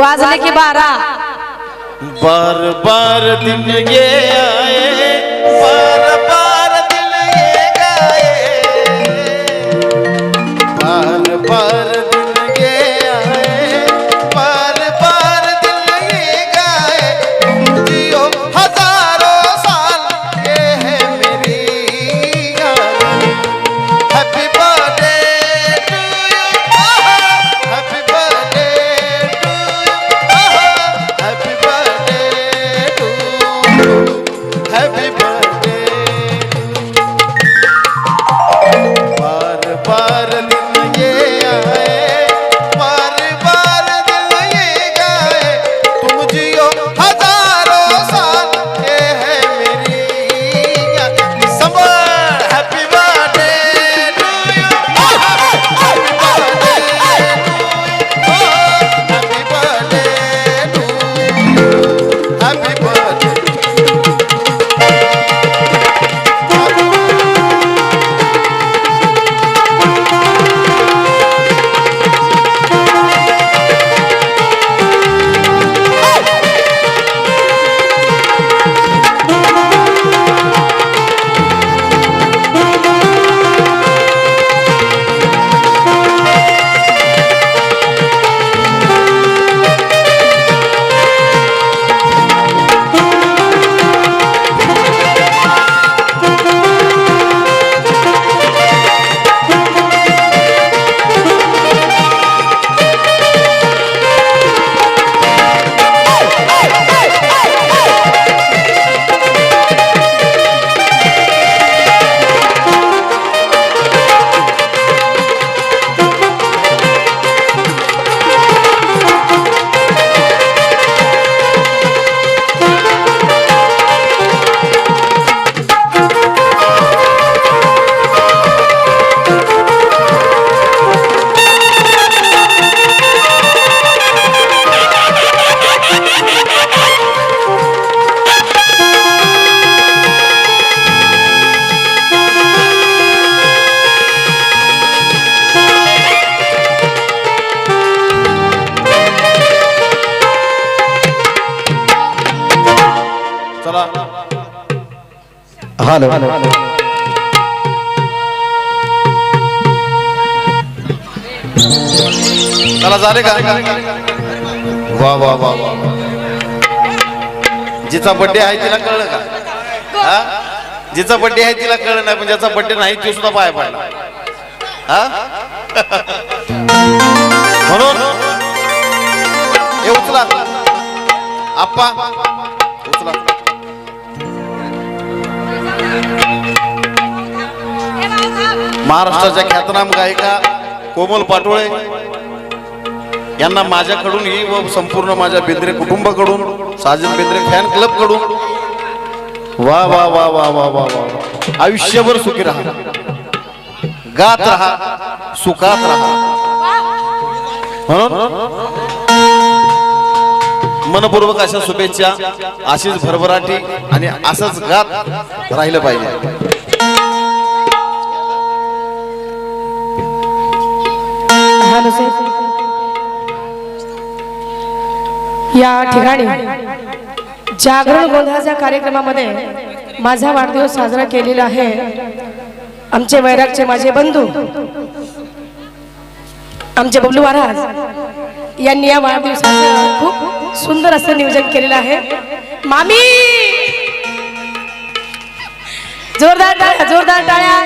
वाजले की बारा. बार बार दिन ये आए बार बार चला झाले का वा वा वा वा जिचा बर्थडे आहे तिला कळलं का? हा? जिचा बर्थडे आहे तिला कळलं नाही पण ज्याचा बर्थडे नाही तो सुद्धा पाय पडला. हा? म्हणून हे उचला. आप्पा. महाराष्ट्राच्या ख्यातनाम गायिका कोमल पाटोळे यांना माझ्याकडून ही व संपूर्ण माझ्या बेंद्रे कुटुंबाकडून साजन बेंद्रे फॅन क्लबकडून वा वा वा वा वा वा वा. आयुष्यभर सुखी राहा. गात राहा सुखात राहा. म्हणून मनपूर्वक अशा शुभेच्छा अशीच भरभराटी आणि असंच गात राहिलं पाहिजे. या ठिकाणी जागरण गोंधळाच्या कार्यक्रमामध्ये माझा वाढदिवस साजरा केलेला आहे. आमचे वैरागचे माझे बंधू आमचे बबलू महाराज यांनी या वाढदिवसाचं खूप सुंदर असं नियोजन केलेलं आहे. मामी! जोरदार टाळ्या जोरदार टाळ्या.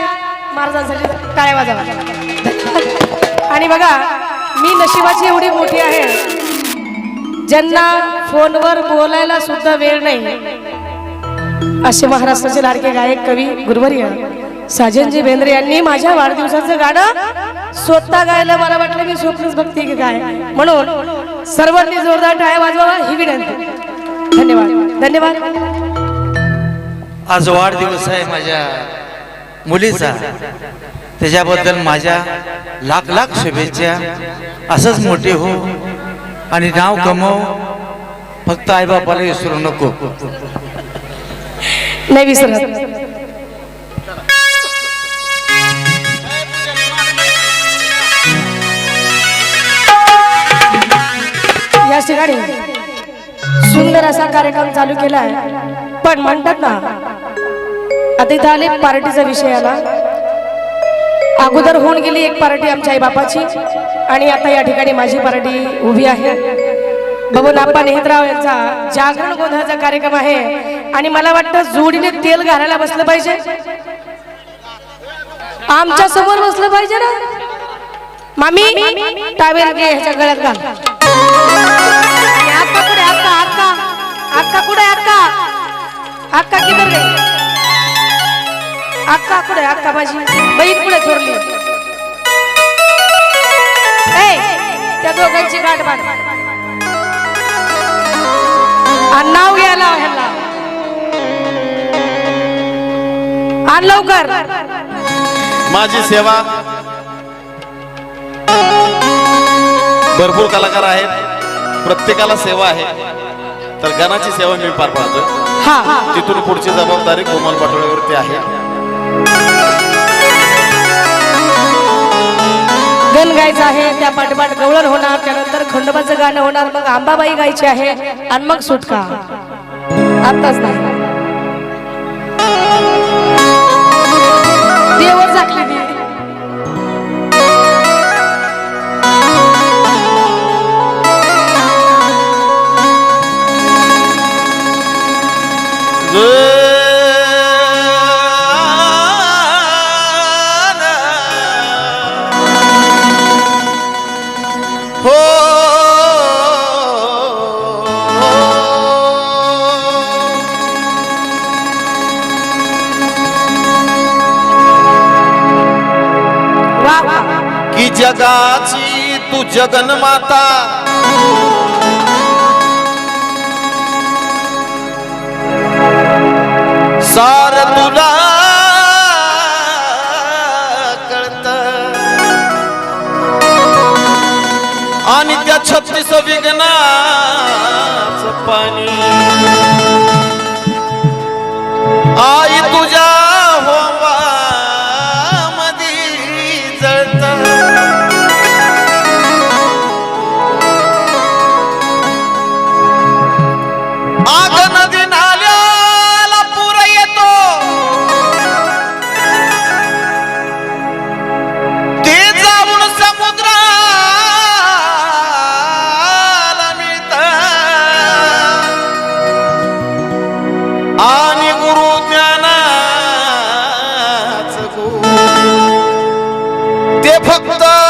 महाराजांसाठी टाळ्या वाजवा आणि बघा मी नशिबाची एवढी मोठी आहे. ज्यांना फोनवर बोलायला सुद्धा वेळ नाही असे महाराष्ट्राचे लाडके गायक कवी गुरुवर्य साजनजी बेंद्रे यांनी माझ्या वाढदिवसाचं गाणं स्वतः गायला मला वाटलं मी स्वप्नच बघते की काय म्हणून सर्वांनी जोरदार टाळ्या वाजवा ही विनंती. धन्यवाद. धन्यवाद. आज वाढदिवस आहे माझ्या मुलीचा. त्याच्याबद्दल माझ्या लाख लाख शुभेच्छा. असंच मोठे हो आणि नाव कमव. फक्त आईबापाला विसरू नको. नाही विसरत. या याच ठिकाणी सुंदर असा कार्यक्रम चालू केलाय. पण म्हणतात ना आता इथं आले पार्टीचा विषय आला. अगोदर होऊन गेली एक पार्टी आमच्या आईबापाची आणि आता या ठिकाणी माझी पार्टी उभी आहे. बबन आप्पा नेहतराव यांचा जागरण गोंधळाचा कार्यक्रम आहे आणि मला वाटतं जोडीने तेल घालायला बसलं पाहिजे. आमच्यासमोर बसलं पाहिजे ना. मामी टावेल घे ह्याच्या गळ्यात घाल. अक्का किधर गई अक्का कुठे अक्का माझी बहीण कुठे थोरली त्या दोघांची गाठ बांध। आणि नाव घ्यायला ह्याला। आण लवकर। माझी सेवा। भरपूर कलाकार आहेत। प्रत्येकाला सेवा आहे. तर गणाची सेवा मी पार पाडतोय. तिथून पुढची जबाबदारी कोमल पाटोळेवरती आहे. गण गायचं आहे त्या पाठपाठ गवळण होणार त्यानंतर खंडोबाचं गाणं होणार मग आंबाबाई गायची आहे आणि मग सुटका. आताच नाही. जगाची तू जगन्माता सार तुला कळत. आणि त्या छत्तीस विघ्नाच पाणी. आई तुझ्या ते